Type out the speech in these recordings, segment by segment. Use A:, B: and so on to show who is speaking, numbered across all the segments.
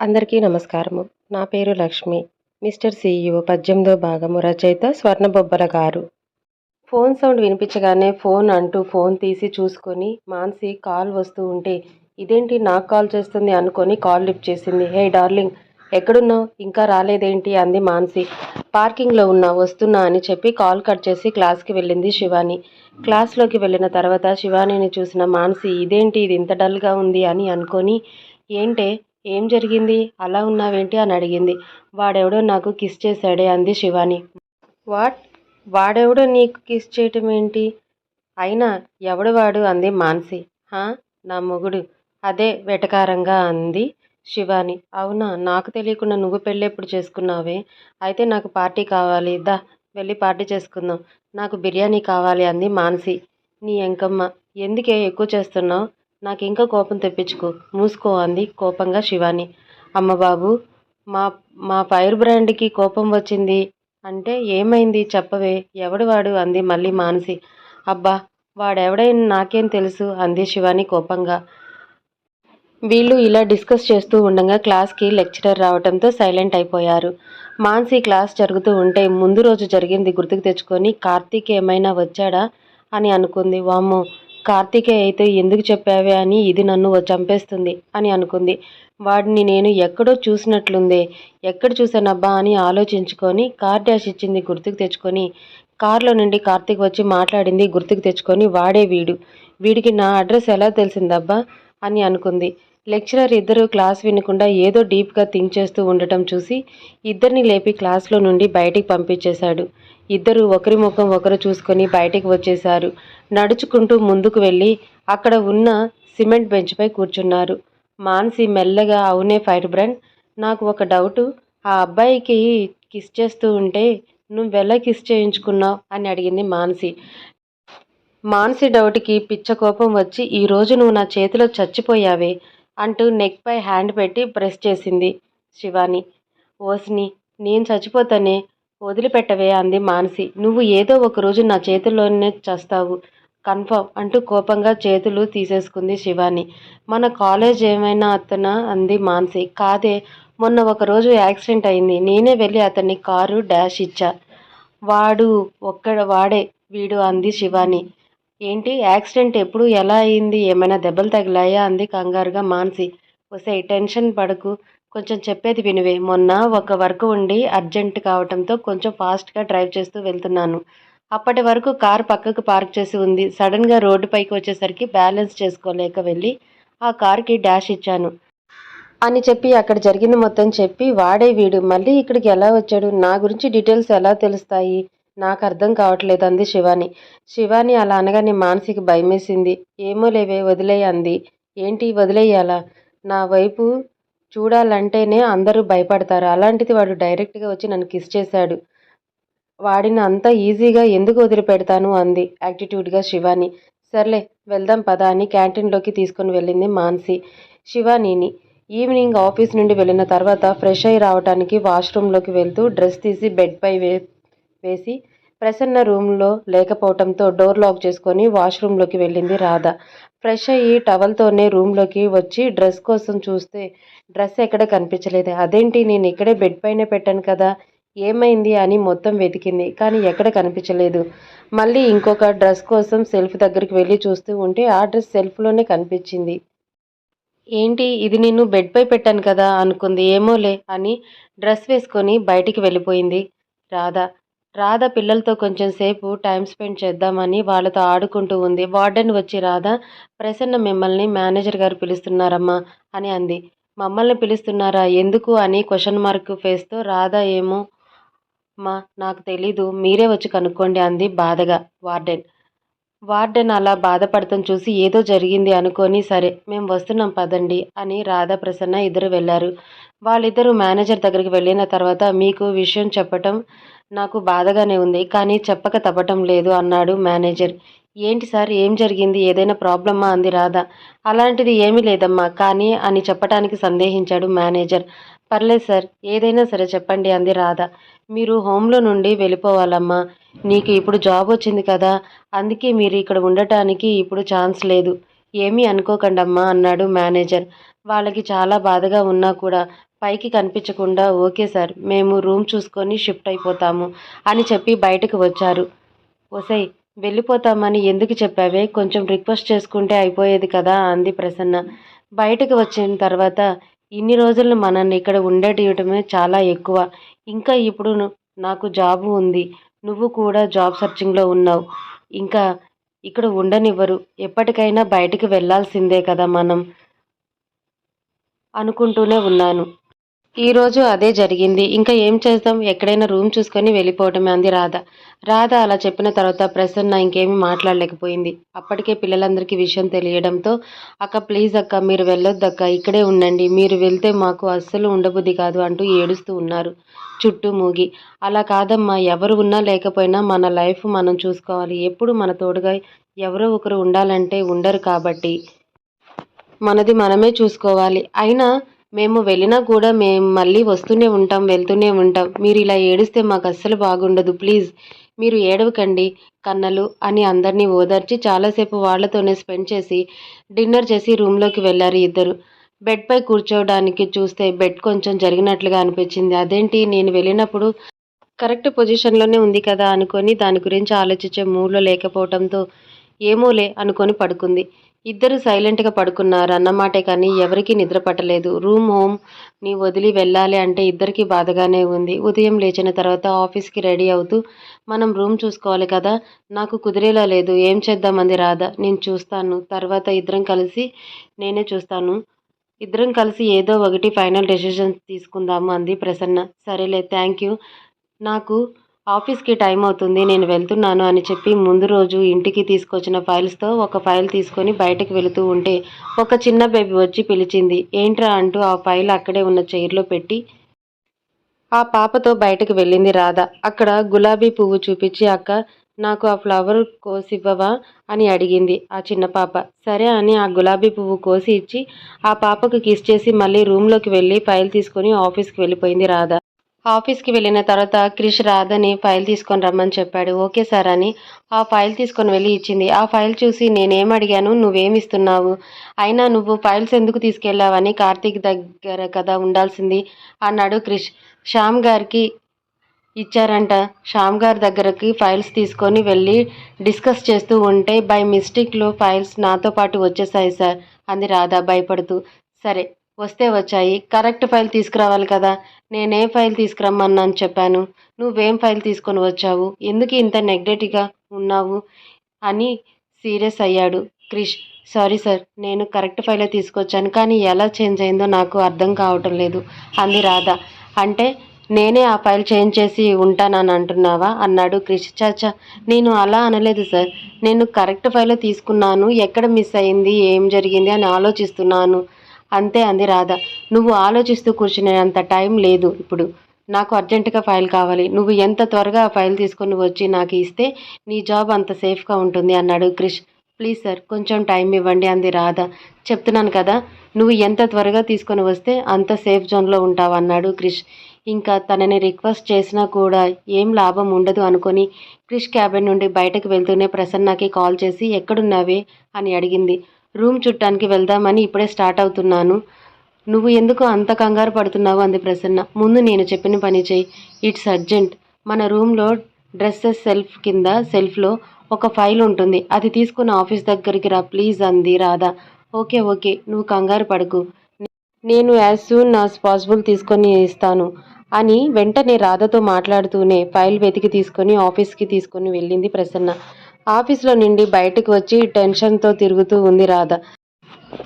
A: అందరికీ నమస్కారము. నా పేరు లక్ష్మి. మిస్టర్ సీఈఓ పద్దెనిమిదో భాగము రచయిత స్వర్ణబొబ్బల గారు. ఫోన్ సౌండ్ వినిపించగానే ఫోన్ అంటూ ఫోన్ తీసి చూసుకొని మాన్సి కాల్ వస్తూ ఉంటే ఇదేంటి నాకు కాల్ చేస్తుంది? అనుకొని కాల్ లిఫ్ట్ చేసింది. హే డార్లింగ్ ఎక్కడున్నావు? ఇంకా రాలేదేంటి? అంది మాన్సి. పార్కింగ్లో ఉన్నా వస్తున్నా అని చెప్పి కాల్ కట్ చేసి క్లాస్కి వెళ్ళింది శివాని. క్లాస్లోకి వెళ్ళిన తర్వాత శివానిని చూసిన మాన్సి ఇదేంటి? ఇది ఇంత డల్గా ఉంది అని అనుకొని ఏంటే? ఏం జరిగింది? అలా ఉన్నావేంటి? అని అడిగింది. వాడెవడో నాకు కిస్ చేశాడే అంది శివాని. వాట్? వాడెవడో నీకు కిస్ చేయటం ఏంటి అయినా ఎవడు వాడు? అంది మాన్సి. హా? నా మొగుడు. అదే వెటకారంగా అంది శివాని. అవునా? నాకు తెలియకుండా నువ్వు పెళ్ళెప్పుడు చేసుకున్నావే? అయితే నాకు పార్టీ కావాలి. దా వెళ్ళి పార్టీ చేసుకుందాం. నాకు బిర్యానీ కావాలి అంది మాన్సి. నీ ఎంకమ్మ. ఎందుకే? ఎక్కువ చేస్తున్నావు? నాకు ఇంకా కోపం తెప్పించుకో. మూసుకో అంది కోపంగా శివాని. అమ్మ బాబు మా మా ఫైర్ బ్రాండ్కి కోపం వచ్చింది అంటే ఏమైంది చెప్పవే. ఎవడు వాడు? అంది మళ్ళీ మానసి. అబ్బా వాడెవడైనా నాకేం తెలుసు? అంది శివాని కోపంగా. వీళ్ళు ఇలా డిస్కస్ చేస్తూ ఉండగా క్లాస్కి లెక్చరర్ రావడంతో సైలెంట్ అయిపోయారు. మాన్సి క్లాస్ జరుగుతూ ఉంటే ముందు రోజు జరిగింది గుర్తుకు తెచ్చుకొని కార్తీక్ ఏమైనా వచ్చాడా? అని అనుకుంది. వామ్మో కార్తీకే అయితే ఎందుకు చెప్పావే అని ఇది నన్ను చంపేస్తుంది అని అనుకుంది. వాడిని నేను ఎక్కడో చూసినట్లుందే. ఎక్కడ చూశానబ్బా అని ఆలోచించుకొని కార్ డాష్ ఇచ్చింది గుర్తుకు తెచ్చుకొని కార్లో నుండి కార్తీక్ వచ్చి మాట్లాడింది గుర్తుకు తెచ్చుకొని వాడే వీడు. వీడికి నా అడ్రస్ ఎలా తెలిసిందబ్బా? అని అనుకుంది. లెక్చరర్ ఇద్దరు క్లాస్ వినకుండా ఏదో డీప్గా థింక్ చేస్తూ ఉండటం చూసి ఇద్దరిని లేపి క్లాస్లో నుండి బయటికి పంపించేశాడు. ఇద్దరు ఒకరి ముఖం ఒకరు చూసుకొని బయటికి వచ్చేశారు. నడుచుకుంటూ ముందుకు వెళ్ళి అక్కడ ఉన్న సిమెంట్ బెంచ్పై కూర్చున్నారు. మాన్సి మెల్లగా అవునే ఫైర్ బ్రాండ్ నాకు ఒక డౌటు. ఆ అబ్బాయికి కిస్ చేస్తూ ఉంటే నువ్వెలా కిస్ చేయించుకున్నావు? అని అడిగింది మాన్సి. మాన్సి డౌట్కి పిచ్చ కోపం వచ్చి ఈరోజు నువ్వు నా చేతిలో చచ్చిపోయావే. అంటూ నెక్పై హ్యాండ్ పెట్టి ప్రెస్ చేసింది శివాని. ఓస్ని నేను చచ్చిపోతానే వదిలిపెట్టవే అంది మానసి. నువ్వు ఏదో ఒక రోజు నా చేతుల్లోనే చేస్తావు కన్ఫర్మ్ అంటూ కోపంగా చేతులు తీసేసుకుంది శివాని. మన కాలేజ్ ఏమైనా అతనా అంది మానసి. కాదే మొన్న ఒకరోజు యాక్సిడెంట్ అయింది. నేనే వెళ్ళి అతన్ని కారు డాష్ ఇచ్చా. వాడు ఒక్కడ వాడే వీడు అంది శివాని. ఏంటి? యాక్సిడెంట్ ఎప్పుడు? ఎలా అయింది? ఏమైనా దెబ్బలు తగిలాయా? అంది కంగారుగా మాన్సి. వసే టెన్షన్ పడకు. కొంచెం చెప్పేది వినివే. మొన్న ఒక వర్క్ ఉండి అర్జెంట్ కావడంతో కొంచెం ఫాస్ట్గా డ్రైవ్ చేస్తూ వెళ్తున్నాను. అప్పటి వరకు కార్ పక్కకు పార్క్ చేసి ఉంది. సడన్గా రోడ్డు పైకి వచ్చేసరికి బ్యాలెన్స్ చేసుకోలేక వెళ్ళి ఆ కార్కి డాష్ ఇచ్చాను. అని చెప్పి అక్కడ జరిగింది మొత్తం చెప్పి వాడే వీడు. మళ్ళీ ఇక్కడికి ఎలా వచ్చాడు? నా గురించి డీటెయిల్స్ ఎలా తెలుస్తాయి? నాకు అర్థం కావట్లేదు అంది శివాని. శివాని అలా అనగానే మానసిక భయమేసింది. ఏమో లేవే వదిలేయి అంది. ఏంటి వదిలేయాలా? నా వైపు చూడాలంటేనే అందరూ భయపడతారు. అలాంటిది వాడు డైరెక్ట్గా వచ్చి నన్ను కిస్ చేశాడు. వాడిని అంత ఈజీగా ఎందుకు వదిలిపెడతాను అంది యాటిట్యూడ్గా శివాని. సర్లే వెళ్దాం పదా అని క్యాంటీన్లోకి తీసుకుని వెళ్ళింది మాన్సి. శివానీని ఈవినింగ్ ఆఫీస్ నుండి వెళ్ళిన తర్వాత ఫ్రెష్ అయి రావడానికి వాష్రూమ్లోకి వెళ్తూ డ్రెస్ తీసి బెడ్పై వే వేసి ప్రసన్న రూమ్లో లేకపోవడంతో డోర్ లాక్ చేసుకొని వాష్రూమ్లోకి వెళ్ళింది రాధ. ఫ్రెష్ అయ్యి టవల్తోనే రూమ్లోకి వచ్చి డ్రెస్ కోసం చూస్తే డ్రెస్ ఎక్కడ కనిపించలేదు. అదేంటి? నేను ఇక్కడే బెడ్ పైన పెట్టాను కదా ఏమైంది? అని మొత్తం వెతికింది. కానీ ఎక్కడ కనిపించలేదు. మళ్ళీ ఇంకొక డ్రెస్ కోసం సెల్ఫ్ దగ్గరికి వెళ్ళి చూస్తూ ఉంటే ఆ డ్రెస్ సెల్ఫ్లోనే కనిపించింది. ఏంటి? ఇది నేను బెడ్పై పెట్టాను కదా అనుకుంది. ఏమోలే అని డ్రెస్ వేసుకొని బయటికి వెళ్ళిపోయింది రాధ. రాధ పిల్లలతో కొంచెం సేపు టైం స్పెండ్ చేద్దామని వాళ్ళతో ఆడుకుంటూ ఉంది. వార్డెన్ వచ్చి రాధ ప్రసన్న మిమ్మల్ని మేనేజర్ గారు పిలుస్తున్నారమ్మా అని అంది. మమ్మల్ని పిలుస్తున్నారా? ఎందుకు? అని క్వశ్చన్ మార్క్ ఫేస్తో రాధ ఏమో మా నాకు తెలీదు మీరే వచ్చి కనుక్కోండి అంది బాధగా వార్డెన్. వార్డెన్ అలా బాధపడటం చూసి ఏదో జరిగింది అనుకొని సరే మేము వస్తున్నాం పదండి అని రాధా ప్రసన్న ఇద్దరు వెళ్ళారు. వాళ్ళిద్దరూ మేనేజర్ దగ్గరికి వెళ్ళిన తర్వాత మీకు విషయం చెప్పటం నాకు బాధగానే ఉంది కానీ చెప్పక తప్పటం లేదు అన్నాడు మేనేజర్. ఏంటి సార్ ఏం జరిగింది? ఏదైనా ప్రాబ్లమా? అంది రాధ. అలాంటిది ఏమీ లేదమ్మా కానీ అని చెప్పటానికి సందేహించాడు మేనేజర్. పర్లేదు సార్ ఏదైనా సరే చెప్పండి అంది రాధ. మీరు హోమ్లో నుండి వెళ్ళిపోవాలమ్మా. నీకు ఇప్పుడు జాబ్ వచ్చింది కదా అందుకే మీరు ఇక్కడ ఉండటానికి ఇప్పుడు ఛాన్స్ లేదు. ఏమీ అనుకోకండమ్మా అన్నాడు మేనేజర్. వాళ్ళకి చాలా బాధగా ఉన్నా కూడా పైకి కనిపించకుండా ఓకే సార్ మేము రూమ్ చూసుకొని షిఫ్ట్ అయిపోతాము అని చెప్పి బయటకు వచ్చారు. ఒసై వెళ్ళిపోతామని ఎందుకు చెప్పావే? కొంచెం రిక్వెస్ట్ చేసుకుంటే అయిపోయేది కదా అంది ప్రసన్న. బయటకు వచ్చిన తర్వాత ఇన్ని రోజులు మనల్ని ఇక్కడ ఉండేటియటమే చాలా ఎక్కువ. ఇంకా ఇప్పుడు నాకు జాబు ఉంది. నువ్వు కూడా జాబ్ సర్చింగ్లో ఉన్నావు. ఇంకా ఇక్కడ ఉండనివ్వరు. ఎప్పటికైనా బయటికి వెళ్ళాల్సిందే కదా మనం అనుకుంటూనే ఉన్నాను. ఈరోజు అదే జరిగింది. ఇంకా ఏం చేద్దాం? ఎక్కడైనా రూమ్ చూసుకొని వెళ్ళిపోవటమే అంది రాధ. రాధ అలా చెప్పిన తర్వాత ప్రసన్న ఇంకేమీ మాట్లాడలేకపోయింది. అప్పటికే పిల్లలందరికీ విషయం తెలియడంతో అక్క ప్లీజ్ అక్క మీరు వెళ్ళొద్దక్క ఇక్కడే ఉండండి. మీరు వెళ్తే మాకు అస్సలు ఉండబుద్ధి కాదు అంటూ ఏడుస్తూ ఉన్నారు. చుట్టూ మూగి అలా కాదమ్మా ఎవరు ఉన్నా లేకపోయినా మన లైఫ్ మనం చూసుకోవాలి. ఎప్పుడు మన తోడుగా ఎవరో ఒకరు ఉండాలంటే ఉండరు కాబట్టి. మనది మనమే చూసుకోవాలి. అయినా మేము వెళ్ళినా కూడా మేము మళ్ళీ వస్తూనే ఉంటాం వెళ్తూనే ఉంటాం. మీరు ఇలా ఏడిస్తే మాకు అస్సలు బాగుండదు. ప్లీజ్ మీరు ఏడవకండి కన్నలు అని అందరినీ ఓదార్చి చాలాసేపు వాళ్ళతోనే స్పెండ్ చేసి డిన్నర్ చేసి రూమ్లోకి వెళ్ళారు ఇద్దరు. బెడ్పై కూర్చోవడానికి చూస్తే బెడ్ కొంచెం జరిగినట్లుగా అనిపించింది. అదేంటి నేను వెళ్ళినప్పుడు కరెక్ట్ పొజిషన్లోనే ఉంది కదా అనుకొని దాని గురించి ఆలోచించే మూడ్లో లేకపోవడంతో ఏమోలే అనుకొని పడుకుంది. ఇద్దరు సైలెంట్గా పడుకున్నారు. అన్నమాటే కానీ ఎవరికీ నిద్ర పట్టలేదు. రూమ్ హోమ్ని వదిలి వెళ్ళాలి అంటే ఇద్దరికీ బాధగానే ఉంది. ఉదయం లేచిన తర్వాత ఆఫీస్కి రెడీ అవుతూ మనం రూమ్ చూసుకోవాలి కదా నాకు కుదిరేలా లేదు. ఏం చేద్దామంది రాధా? నేను చూస్తాను. తర్వాత ఇద్దరం కలిసి నేనే చూస్తాను. ఇద్దరం కలిసి ఏదో ఒకటి ఫైనల్ డెసిషన్ తీసుకుందాము అంది ప్రసన్న. సరేలే థ్యాంక్ యూ నాకు ఆఫీస్కి టైం అవుతుంది నేను వెళ్తున్నాను అని చెప్పి ముందు రోజు ఇంటికి తీసుకొచ్చిన ఫైల్స్తో ఒక ఫైల్ తీసుకొని బయటకు వెళుతూ ఉంటే ఒక చిన్న బేబీ వచ్చి పిలిచింది. ఏంట్రా అంటూ ఆ ఫైల్ అక్కడే ఉన్న చైర్లో పెట్టి ఆ పాపతో బయటకు వెళ్ళింది రాధ. అక్కడ గులాబీ పువ్వు చూపించి అక్క నాకు ఆ ఫ్లవర్ కోసివ్వవా? అని అడిగింది ఆ చిన్న పాప. సరే అని ఆ గులాబీ పువ్వు కోసి ఇచ్చి ఆ పాపకు కిస్ చేసి మళ్ళీ రూమ్లోకి వెళ్ళి ఫైల్ తీసుకొని ఆఫీస్కి వెళ్ళిపోయింది రాధ. ఆఫీస్కి వెళ్ళిన తర్వాత క్రిష్ రాధని ఫైల్ తీసుకొని రమ్మని చెప్పాడు. ఓకే సార్ అని ఆ ఫైల్ తీసుకొని వెళ్ళి ఇచ్చింది. ఆ ఫైల్ చూసి నేనేం అడిగాను? నువ్వేమి ఇస్తున్నావు? అయినా నువ్వు ఫైల్స్ ఎందుకు తీసుకెళ్ళావని కార్తీక్ దగ్గర కదా ఉండాల్సింది అన్నాడు క్రిష్. శ్యామ్ గారికి ఇచ్చారంట. శ్యామ్ గారి దగ్గరకి ఫైల్స్ తీసుకొని వెళ్ళి డిస్కస్ చేస్తూ ఉంటే బై మిస్టేక్లో ఫైల్స్ నాతో పాటు వచ్చేసాయి సార్ అంది రాధా భయపడుతూ. సరే. వస్తే వచ్చాయి. కరెక్ట్ ఫైల్ తీసుకురావాలి కదా. నేనే ఫైల్ తీసుకురమ్మన్నాను చెప్పాను. నువ్వేం ఫైల్ తీసుకొని వచ్చావు? ఎందుకు ఇంత నెగ్లెక్ట్గా ఉన్నావు? అని సీరియస్ అయ్యాడు క్రిష్. సారీ సార్ నేను కరెక్ట్ ఫైలే తీసుకొచ్చాను కానీ ఎలా చేంజ్ అయిందో నాకు అర్థం కావటం లేదు. అంది రాధ. అంటే నేనే ఆ ఫైల్ చేంజ్ చేసి ఉంటానని అంటున్నావా? అన్నాడు క్రిష్. చాచా నేను అలా అనలేదు సార్. నేను కరెక్ట్ ఫైలే తీసుకున్నాను. ఎక్కడ మిస్ అయింది? ఏం జరిగింది? అని ఆలోచిస్తున్నాను. అంతే అంది రాధ. నువ్వు ఆలోచిస్తూ కూర్చునేంత టైం లేదు ఇప్పుడు. నాకు అర్జెంటుగా ఫైల్ కావాలి. నువ్వు ఎంత త్వరగా ఆ ఫైల్ తీసుకొని వచ్చి నాకు ఇస్తే నీ జాబ్ అంత సేఫ్గా ఉంటుంది అన్నాడు క్రిష్. ప్లీజ్ సార్ కొంచెం టైం ఇవ్వండి అంది రాధ. చెప్తున్నాను కదా నువ్వు ఎంత త్వరగా తీసుకొని వస్తే అంత సేఫ్ జోన్లో ఉంటావు అన్నాడు క్రిష్. ఇంకా తనని రిక్వెస్ట్ చేసినా కూడా ఏం లాభం ఉండదు అనుకొని క్రిష్ క్యాబిన్ నుండి బయటకు వెళ్తూనే ప్రసన్నకి కాల్ చేసి ఎక్కడున్నావే? అని అడిగింది. రూమ్ చుట్టానికి వెళ్దామని ఇప్పుడే స్టార్ట్ అవుతున్నాను. నువ్వు ఎందుకు అంత కంగారు పడుతున్నావు? అంది ప్రసన్న. ముందు నేను చెప్పిన పని చేయి ఇట్స్ అర్జెంట్. మన రూమ్లో డ్రెస్సెస్ సెల్ఫ్ కింద సెల్ఫ్లో ఒక ఫైల్ ఉంటుంది. అది తీసుకుని ఆఫీస్ దగ్గరికి రా ప్లీజ్ అంది రాధా. Okay okay. నువ్వు కంగారు పడకు. నేను యాజ్ సూన్ యాజ్ పాసిబుల్ తీసుకొని ఇస్తాను అని వెంటనే రాధతో మాట్లాడుతూనే ఫైల్ వెతికి తీసుకొని ఆఫీస్కి తీసుకొని వెళ్ళింది ప్రసన్న. ఆఫీస్లో నుండి బయటకు వచ్చి టెన్షన్తో తిరుగుతూ ఉంది రాధ.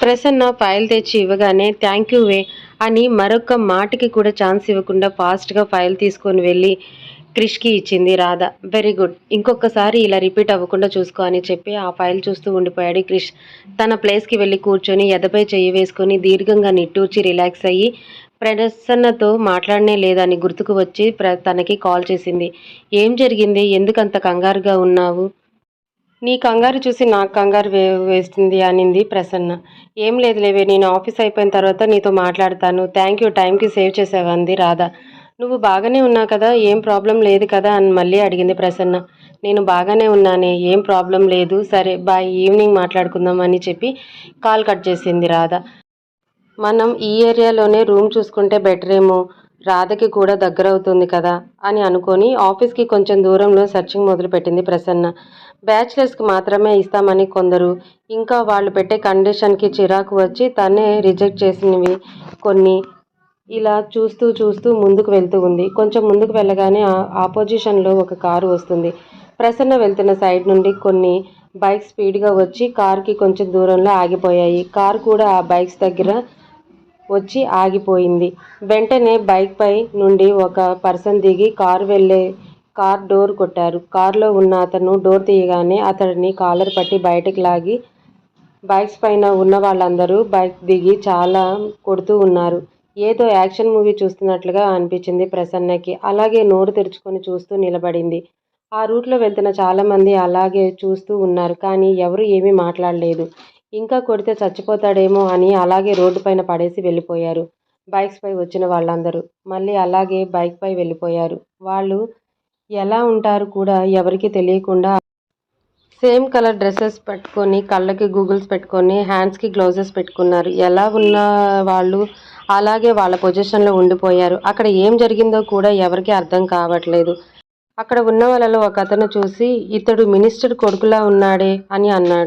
A: ప్రసన్న ఫైల్ తెచ్చి ఇవ్వగానే థ్యాంక్ యూ వే అని మరొక మాటకి కూడా ఛాన్స్ ఇవ్వకుండా ఫాస్ట్గా ఫైల్ తీసుకొని వెళ్ళి క్రిష్కి ఇచ్చింది రాధ. Very good. ఇంకొకసారి ఇలా రిపీట్ అవ్వకుండా చూసుకో అని చెప్పి ఆ ఫైల్ చూస్తూ ఉండిపోయాడు క్రిష్. తన ప్లేస్కి వెళ్ళి కూర్చొని ఎదపై చెయ్యి వేసుకొని దీర్ఘంగా నిట్టూర్చి రిలాక్స్ అయ్యి ప్రసన్నతో మాట్లాడనే లేదని గుర్తుకు వచ్చి ప్ర తనకి కాల్ చేసింది. ఏం జరిగింది? ఎందుకంత కంగారుగా ఉన్నావు? నీ కంగారు చూసి నాకు కంగారు వే వేస్తుంది అనింది ప్రసన్న. ఏం లేదు లేవే నేను ఆఫీస్ అయిపోయిన తర్వాత నీతో మాట్లాడతాను. థ్యాంక్ యూ టైంకి సేవ్ చేసావు రాధా రాధ. నువ్వు బాగానే ఉన్నావు కదా ఏం ప్రాబ్లం లేదు కదా అని మళ్ళీ అడిగింది ప్రసన్న. నేను బాగానే ఉన్నానే ఏం ప్రాబ్లం లేదు. సరే బాయ్ ఈవినింగ్ మాట్లాడుకుందాం అని చెప్పి కాల్ కట్ చేసింది రాధ. మనం ఈ ఏరియాలోనే రూమ్ చూసుకుంటే బెటర్ ఏమో రాధకి కూడా దగ్గర అవుతుంది కదా అని అనుకొని ఆఫీస్కి కొంచెం దూరంలో సెర్చింగ్ మొదలుపెట్టింది ప్రసన్న. బ్యాచిలర్స్కి మాత్రమే ఇస్తామని కొందరు. ఇంకా వాళ్ళు పెట్టే కండిషన్కి చిరాకు వచ్చి తనే రిజెక్ట్ చేసినవి కొన్ని ఇలా చూస్తూ చూస్తూ ముందుకు వెళ్తూ ఉంది. కొంచెం ముందుకు వెళ్ళగానే ఆ- ఆపోజిషన్లో ఒక కారు వస్తుంది. ప్రసన్న వెళ్తున్న సైడ్ నుండి కొన్ని బైక్ స్పీడ్గా వచ్చి కార్కి కొంచెం దూరంలో ఆగిపోయాయి. కార్ కూడా ఆ బైక్స్ దగ్గర వచ్చి ఆగిపోయింది. వెంటనే బైక్ పై నుండి ఒక పర్సన్ దిగి కారు వెళ్ళే కార్ డోర్ కొట్టారు. కారులో ఉన్న అతను డోర్ తీయగానే అతడిని కాలర్ పట్టి బయటకు లాగి బైక్స్ పైన ఉన్న వాళ్ళందరూ బైక్ దిగి చాలా కొడుతూ ఉన్నారు. ఏదో యాక్షన్ మూవీ చూస్తున్నట్లుగా అనిపించింది ప్రసన్నకి. అలాగే నోరు తెరుచుకొని చూస్తూ నిలబడింది. ఆ రూట్లో వెళ్తున్న చాలామంది అలాగే చూస్తూ ఉన్నారు. కానీ ఎవరు ఏమీ మాట్లాడలేదు. ఇంకా కొడితే చచ్చిపోతాడేమో అని అలాగే రోడ్డు పైన పడేసి వెళ్ళిపోయారు. బైక్స్పై వచ్చిన వాళ్ళందరూ. మళ్ళీ అలాగే బైక్పై వెళ్ళిపోయారు. వాళ్ళు ఎలా ఉంటారు కూడా ఎవరికి తెలియకుండా సేమ్ కలర్ డ్రెస్సెస్ పెట్టుకొని కళ్ళకి గూగుల్స్ పెట్టుకొని హ్యాండ్స్కి గ్లౌజెస్ పెట్టుకున్నారు. ఎలా ఉన్న వాళ్ళు అలాగే వాళ్ళ పొజిషన్లో ఉండిపోయారు. అక్కడ ఏం జరిగిందో కూడా ఎవరికి అర్థం కావట్లేదు. అక్కడ ఉన్న వాళ్ళలో ఒక అతను చూసి ఇతడు మినిస్టర్ కొడుకులా ఉన్నాడే అని అన్నాడు.